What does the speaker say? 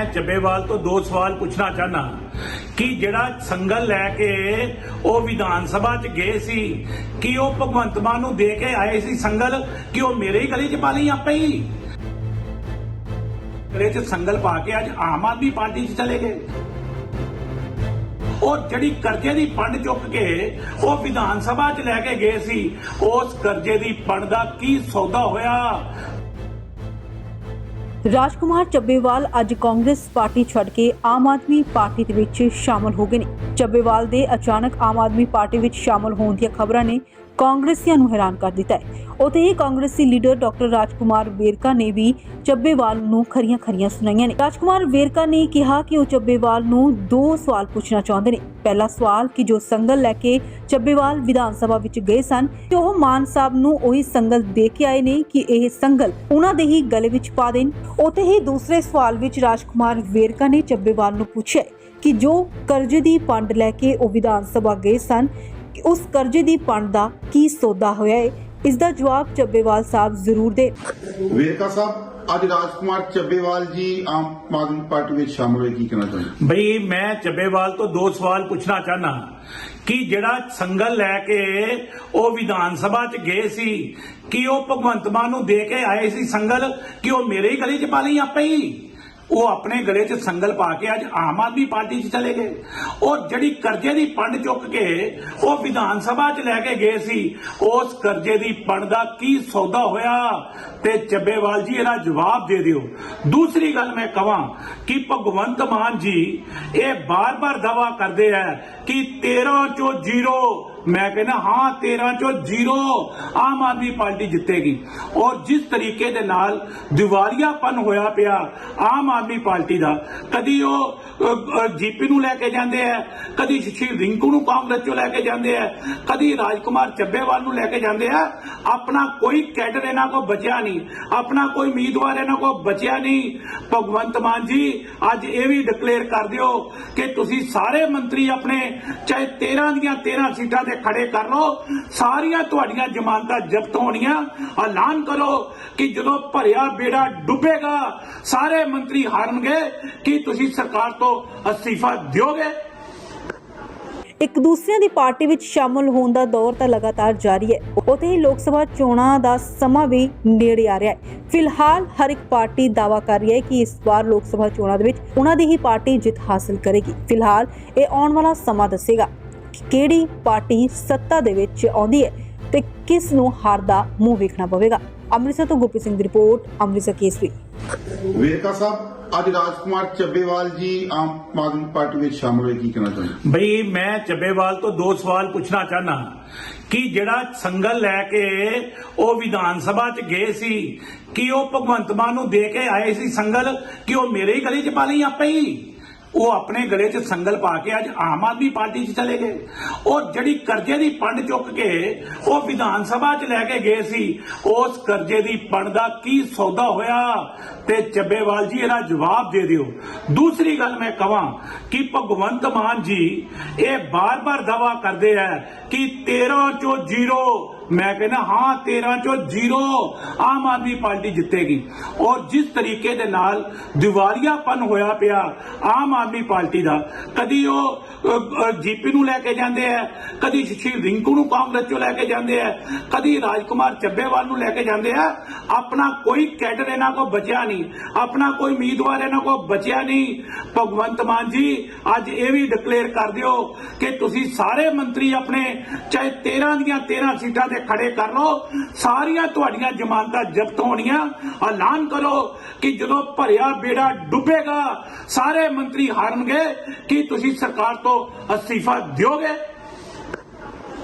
ਮੈਂ ਚੱਬੇਵਾਲ ਤੋਂ ਦੋ ਸਵਾਲ ਪੁੱਛਣਾ ਚਾਹਨਾ ਕਿ ਜਿਹੜਾ ਸੰਗਲ ਲੈ ਕੇ ਉਹ ਵਿਧਾਨ ਸਭਾ 'ਚ ਗਏ ਸੀ, ਕਿ ਉਹ ਭਗਵੰਤ ਮਾਨ ਨੂੰ ਦੇ ਕੇ ਆਏ ਸੀ ਸੰਗਲ, ਕਿ ਉਹ ਮੇਰੇ ਹੀ ਗਲੇ 'ਚ ਪਾ ਲਈ ਆਪੇ ਹੀ? ਗਲੇ 'ਚ ਸੰਗਲ ਪਾ ਕੇ ਅੱਜ ਆਮ ਆਦਮੀ ਪਾਰਟੀ 'ਚ ਚਲੇ ਗਏ। ਉਹ ਜਿਹੜੀ ਕਰਜ਼ੇ ਦੀ ਪੰਡ ਚੁੱਕ ਕੇ ਉਹ ਵਿਧਾਨ ਸਭਾ 'ਚ ਲੈ ਕੇ ਗਏ ਸੀ, ਉਸ ਕਰਜ਼ੇ ਦੀ ਪੰਡ ਦਾ ਕੀ ਸੌਦਾ ਹੋਇਆ? ਰਾਜਕੁਮਾਰ ਚੱਬੇਵਾਲ ਅੱਜ ਕਾਂਗਰਸ ਪਾਰਟੀ ਛੱਡ ਕੇ ਆਮ ਆਦਮੀ ਪਾਰਟੀ ਦੇ ਵਿੱਚ ਸ਼ਾਮਲ ਹੋ ਗਏ ਨੇ। ਚੱਬੇਵਾਲ ਦੇ ਅਚਾਨਕ ਆਮ ਆਦਮੀ ਪਾਰਟੀ ਵਿੱਚ ਸ਼ਾਮਲ ਹੋਣ ਦੀਆਂ ਖਬਰਾਂ ਨੇ ਕਾਂਗਰਸੀਆਂ ਨੂੰ ਹੈਰਾਨ ਕਰ ਦਿੱਤਾ ਹੈ। ਉਤੇ ਹੀ ਕਾਂਗਰਸੀ ਲੀਡਰ ਡਾਕਟਰ ਰਾਜਕੁਮਾਰ ਵੇਰਕਾ ਨੇ ਵੀ ਚੱਬੇਵਾਲ ਨੂੰ ਖਰੀਆਂ ਖਰੀਆਂ ਸੁਣਾਈਆਂ ਨੇ। ਰਾਜਕੁਮਾਰ ਵੇਰਕਾ ਨੇ ਕਿਹਾ ਕਿ ਉਹ ਚੱਬੇਵਾਲ ਨੂੰ ਦੋ ਸਵਾਲ ਪੁੱਛਣਾ ਚਾਹੁੰਦੇ ਨੇ। ਪਹਿਲਾ ਸਵਾਲ ਕਿ ਜੋ ਸੰਗਲ ਲੈ ਕੇ ਚੱਬੇਵਾਲ ਵਿਧਾਨ ਸਭਾ ਵਿੱਚ ਗਏ ਸਨ ਕਿ ਉਹ ਮਾਨ ਸਾਹਿਬ ਨੂੰ ਉਹੀ ਸੰਗਲ ਦੇ ਕੇ ਆਏ ਨੇ ਕਿ ਇਹ ਸੰਗਲ ਉਹਨਾਂ ਦੇ ਹੀ ਗਲੇ ਵਿੱਚ ਪਾ ਦੇਣ। ਉਤੇ ਹੀ ਦੂਸਰੇ ਸਵਾਲ ਵਿੱਚ ਰਾਜਕੁਮਾਰ ਵੇਰਕਾ ਨੇ ਚੱਬੇਵਾਲ ਨੂੰ ਪੁੱਛਿਆ ਕਿ ਜੋ ਕਰਜ਼ੇ ਦੀ ਪੰਡ ਲੈ ਕੇ ਉਹ ਵਿਧਾਨ ਸਭਾ ਗਏ ਸਨ ਕਿ ਉਸ ਕਰਜ਼ੇ ਦੀ ਪੰਡ ਦਾ ਕੀ ਸੌਦਾ ਹੋਇਆ ਹੈ ਇਸ ਦਾ ਜਵਾਬ ਚੱਬੇਵਾਲ ਸਾਹਿਬ ਜ਼ਰੂਰ ਦੇ। ਵੇਰਕਾ ਸਾਹਿਬ ਅੱਜ ਰਾਜਕੁਮਾਰ ਚੱਬੇਵਾਲ ਜੀ ਆਮ ਆਦਮੀ ਪਾਰਟੀ ਵਿੱਚ ਸ਼ਾਮਲ ਹੋਏ ਕੀ ਕਹਿਣਾ ਚਾਹੁੰਦੇ? ਬਈ ਮੈਂ ਚੱਬੇਵਾਲ ਤੋਂ ਦੋ ਸਵਾਲ ਪੁੱਛਣਾ ਚਾਹਨਾ ਕਿ ਜਿਹੜਾ ਸੰਗਲ ਲੈ ਕੇ ਉਹ ਵਿਧਾਨ ਸਭਾ 'ਚ ਗਏ ਸੀ ਕਿ ਉਹ ਭਗਵੰਤ ਮਾਨ ਨੂੰ ਦੇ ਕੇ ਆਏ ਸੀ ਸੰਗਲ ਕਿ ਉਹ ਮੇਰੇ ਹੀ ਗਲੇ 'ਚ ਪਾ ਲਈ ਆਪੇ ਹੀ? ਉਹ ਆਪਣੇ ਗਲੇ 'ਚ ਸੰਗਲ ਪਾ ਕੇ ਅੱਜ ਆਮ ਆਦਮੀ ਪਾਰਟੀ 'ਚ ਚਲੇ ਗਏ। ਉਹ ਜਿਹੜੀ ਕਰਜ਼ੇ ਦੀ ਪੰਡ ਚੁੱਕ ਕੇ ਉਹ ਵਿਧਾਨ ਸਭਾ 'ਚ ਲੈ ਕੇ ਗਏ ਸੀ, ਉਸ ਕਰਜ਼ੇ ਦੀ ਪੰਡ ਦਾ ਕੀ ਸੌਦਾ ਹੋਇਆ? ਤੇ ਚੱਬੇਵਾਲ ਜੀ, ਇਹਦਾ ਜਵਾਬ ਦੇ ਦਿਓ। ਦੂਸਰੀ ਗੱਲ ਮੈਂ ਕਹਾਂ ਕਿ ਭਗਵੰਤ ਮਾਨ ਜੀ, ਇਹ ਬਾਰ-ਬਾਰ ਦਾਵਾ ਕਰਦੇ ਆ ਕਿ 13 ਚੋਂ 0 ਮੈਂ ਕਹਿੰਦਾ, ਹਾਂ तेरह चो ਜੀਰੋ आम आदमी पार्टी जितेगी और जिस तरीके ਦੇ ਨਾਲ ਦਿਵਾਲੀਆਪਨ ਹੋਇਆ ਪਿਆ ਆਮ ਆਦਮੀ ਪਾਰਟੀ ਦਾ, ਕਦੀ ਉਹ ਜੀਪੀ ਨੂੰ ਲੈ ਕੇ ਜਾਂਦੇ ਆ, ਕਦੀ ਸ਼ਸ਼ੀਰ ਰਿੰਕੂ ਨੂੰ ਕਾਂਗਰਸ ਚੋਂ ਲੈ ਕੇ ਜਾਂਦੇ ਆ, ਕਦੀ ਰਾਜਕੁਮਾਰ ਚੱਬੇਵਾਲ ਨੂੰ ਲੈ ਕੇ ਜਾਂਦੇ ਆ, ਆਪਣਾ ਕੋਈ ਕੈਡਰ ਇਹਨਾਂ ਕੋ ਬਚਿਆ ਨਹੀਂ, ਆਪਣਾ ਕੋਈ ਉਮੀਦਵਾਰ ਇਹਨਾਂ ਕੋ ਬਚਿਆ ਨਹੀਂ। ਭਗਵੰਤ ਮਾਨ ਜੀ, ਅੱਜ ਇਹ ਵੀ ਡਿਕਲੇਅਰ ਕਰ ਦਿਓ ਕਿ ਤੁਸੀਂ ਸਾਰੇ ਮੰਤਰੀ ਆਪਣੇ, ਚਾਹੇ 13 ਦੀਆਂ 13 ਸੀਟਾਂ ਤੇ ਖੜੇ ਕਰ ਲਓ। ਸਾਰੀਆਂ ਤੁਹਾਡੀਆਂ ਜ਼ਮਾਨਤਾਂ ਜ਼ਬਤ ਹੋਣੀਆਂ। ਐਲਾਨ ਕਰੋ ਕਿ ਜਦੋਂ ਭਰਿਆ ਬੇੜਾ ਡੁੱਬੇਗਾ, ਸਾਰੇ ਮੰਤਰੀ ਹਾਰਨਗੇ ਕਿ ਤੁਸੀਂ ਸਰਕਾਰ ਤੋਂ ਅਸਤੀਫਾ ਦਿਓਗੇ। ਇੱਕ ਦੂਸਰਿਆਂ ਦੀ ਪਾਰਟੀ ਵਿੱਚ ਸ਼ਾਮਲ ਹੋਣ ਦਾ ਦੌਰ ਤਾਂ ਲਗਾਤਾਰ ਜਾਰੀ ਹੈ। ਉਤੇ ਹੀ ਲੋਕ ਸਭਾ ਚੋਣਾਂ ਦਾ ਸਮਾਂ ਵੀ ਨੇੜੇ ਆ ਰਿਹਾ ਹੈ। ਫਿਲਹਾਲ ਹਰ ਇੱਕ ਪਾਰਟੀ ਦਾਵਾ ਕਰ ਰਹੀ ਹੈ ਕਿ ਇਸ ਵਾਰ ਲੋਕ ਸਭਾ ਚੋਣਾਂ ਦੇ ਵਿੱਚ ਉਹਨਾਂ ਦੀ ਹੀ ਪਾਰਟੀ ਜਿੱਤ ਹਾਸਲ ਕਰੇਗੀ। ਫਿਲਹਾਲ ਇਹ ਆਉਣ ਵਾਲਾ ਸਮਾਂ ਦੱਸੇਗਾ। ਕਿਹੜੀ ਪਾਰਟੀ ਸੱਤਾ ਦੇ ਵਿੱਚ ਆਉਂਦੀ ਹੈ ਤੇ ਕਿਸ ਨੂੰ ਹਾਰ ਦਾ ਮੂੰਹ ਵੇਖਣਾ ਪਵੇਗਾ? ਅੰਮ੍ਰਿਤਸਰ ਤੋਂ ਗੁਰਪ੍ਰੀਤ ਸਿੰਘ ਦੀ ਰਿਪੋਰਟ ਅੰਮ੍ਰਿਤਸਰ ਕੇਸਰੀ। ਵੇਰਕਾ ਸਾਹਿਬ ਅੱਜ ਰਾਜਕੁਮਾਰ ਚੱਬੇਵਾਲ ਜੀ ਆਮ ਆਦਮੀ ਪਾਰਟੀ ਵਿੱਚ ਸ਼ਾਮਲ ਹੋਏ ਕੀ ਕਹਿਣਾ ਚਾਹੁੰਦੇ ਬਈ ਮੈਂ ਚੱਬੇਵਾਲ ਤੋਂ ਦੋ ਸਵਾਲ ਪੁੱਛਣਾ ਚਾਹਨਾ ਕਿ ਜਿਹੜਾ ਸੰਗਲ ਲੈ ਕੇ ਉਹ ਵਿਧਾਨ ਸਭਾ 'ਚ ਗਏ ਸੀ ਕਿ ਉਹ ਭਗਵੰਤ ਮਾਨ ਨੂੰ ਦੇ ਕੇ ਆਏ ਸੀ ਸੰਗਲ ਕਿ ਉਹ ਮੇਰੇ ਹੀ ਗਲੇ 'ਚ ਪਾ ਲਈ ਆਪੇ ਹੀ? ਉਹ ਆਪਣੇ ਗਲੇ 'ਚ ਸੰਗਲ ਪਾ ਕੇ ਅੱਜ ਆਮ ਆਦਮੀ ਪਾਰਟੀ 'ਚ ਚਲੇ ਗਏ। ਉਹ ਜਿਹੜੀ ਕਰਜ਼ੇ ਦੀ ਪੰਡ ਚੁੱਕ ਕੇ ਉਹ ਵਿਧਾਨ ਸਭਾ 'ਚ ਲੈ ਕੇ ਗਏ ਸੀ, ਉਸ ਕਰਜ਼ੇ ਦੀ ਪੰਡ ਦਾ ਕੀ ਸੌਦਾ ਹੋਇਆ? ਤੇ ਚੱਬੇਵਾਲ ਜੀ, ਇਹਦਾ ਜਵਾਬ ਦੇ ਦਿਓ। ਦੂਸਰੀ ਗੱਲ ਮੈਂ ਕਹਾਂ ਕਿ ਭਗਵੰਤ ਮਾਨ ਜੀ ਇਹ ਬਾਰ-ਬਾਰ ਦਾਵਾ ਕਰਦੇ ਆ ਕਿ 13 ਚੋਂ ਜ਼ੀਰੋ। ਮੈਂ ਕਹਿੰਦਾ, ਹਾਂ 13 ਚੋਂ ਜ਼ੀਰੋ ਆਮ ਆਦਮੀ ਪਾਰਟੀ ਜਿੱਤੇਗੀ। ਔਰ ਜਿਸ ਤਰੀਕੇ ਦੇ ਨਾਲ ਦਿਵਾਲੀਆਪਨ ਹੋਇਆ ਪਿਆ ਆਮ ਆਦਮੀ ਪਾਰਟੀ ਦਾ, ਕਦੀ ਉਹ ਜੀਪੀ ਨੂੰ ਲੈ ਕੇ ਜਾਂਦੇ ਆ, ਕਦੀ ਸ਼ਸ਼ੀਲ ਰਿੰਕੂ ਨੂੰ ਕਾਂਗਰਸ ਚੋਂ ਲੈ ਕੇ ਜਾਂਦੇ ਆ, ਕਦੀ ਰਾਜਕੁਮਾਰ ਚੱਬੇਵਾਲ ਨੂੰ ਲੈ ਕੇ ਜਾਂਦੇ ਆ, ਆਪਣਾ ਕੋਈ ਕੈਡਰ ਇਹਨਾਂ ਕੋ ਬਚਿਆ ਨਹੀਂ, ਆਪਣਾ ਕੋਈ ਉਮੀਦਵਾਰ ਇਹਨਾਂ ਕੋ ਬਚਿਆ ਨਹੀਂ। ਭਗਵੰਤ ਮਾਨ ਜੀ, ਅੱਜ ਇਹ ਵੀ ਡਿਕਲੇਅਰ ਕਰ ਦਿਓ ਕਿ ਤੁਸੀਂ ਸਾਰੇ ਮੰਤਰੀ ਆਪਣੇ ਚਾਹੇ 13 ਦੀਆਂ 13 ਸੀਟਾਂ ਤੇ ਖੜੇ ਕਰ ਲਓ, ਸਾਰੀਆਂ ਤੁਹਾਡੀਆਂ ਜ਼ਮਾਨਤਾਂ ਜ਼ਬਤ ਹੋਣੀਆਂ। ਐਲਾਨ ਕਰੋ ਕਿ ਜਦੋਂ ਭਰਿਆ ਬੇੜਾ ਡੁੱਬੇਗਾ, ਸਾਰੇ ਮੰਤਰੀ ਹਾਰਨਗੇ ਕਿ ਤੁਸੀਂ ਸਰਕਾਰ ਤੋਂ ਅਸਤੀਫਾ ਦਿਓਗੇ।